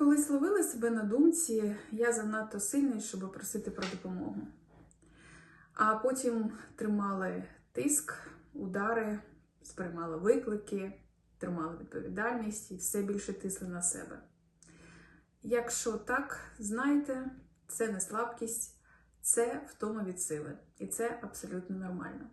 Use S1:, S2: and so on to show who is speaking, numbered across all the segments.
S1: колись ловили себе на думці, я занадто сильний, щоб просити про допомогу. А потім тримали тиск, удари, сприймали виклики, тримали відповідальність і все більше тисли на себе. Якщо так, знайте, це не слабкість, це втома від сили, і це абсолютно нормально.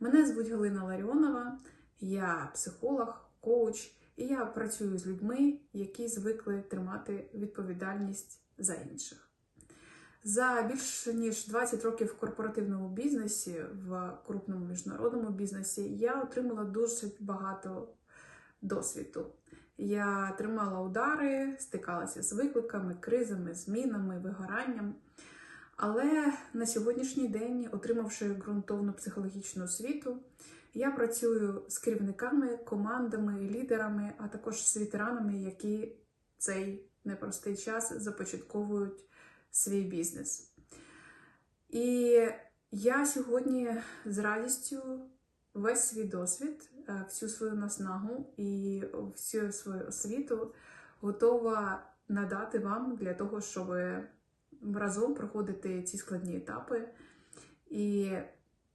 S1: Мене звуть Галина Ларіонова, я психолог, коуч, і я працюю з людьми, які звикли тримати відповідальність за інших. За більше ніж 20 років в корпоративному бізнесі, в крупному міжнародному бізнесі, я отримала досить багато досвіду. Я тримала удари, стикалася з викликами, кризами, змінами, вигоранням. Але на сьогоднішній день, отримавши ґрунтовну психологічну освіту, я працюю з керівниками, командами, лідерами, а також з ветеранами, які цей непростий час започатковують свій бізнес. І я сьогодні з радістю весь свій досвід, е, всю свою наснагу і всю свою освіту готова надати вам для того, щоб разом проходити ці складні етапи і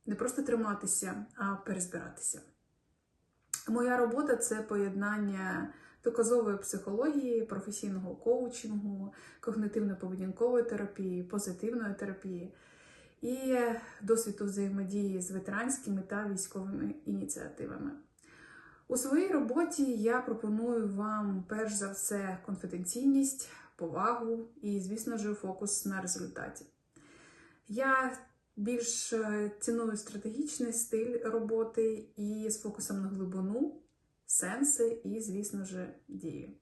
S1: не просто триматися, а перезбиратися. Моя робота це поєднання доказової психології, професійного коучингу, когнитивно-поведінкової терапії, позитивної терапії і досвіду взаємодії з ветеранськими та військовими ініціативами. У своїй роботі я пропоную вам перш за все конфіденційність, повагу і, звісно ж, фокус на результаті. Я більш е, ціную стратегічний стиль роботи і з фокусом на глибину, сенси і, звісно ж, дію.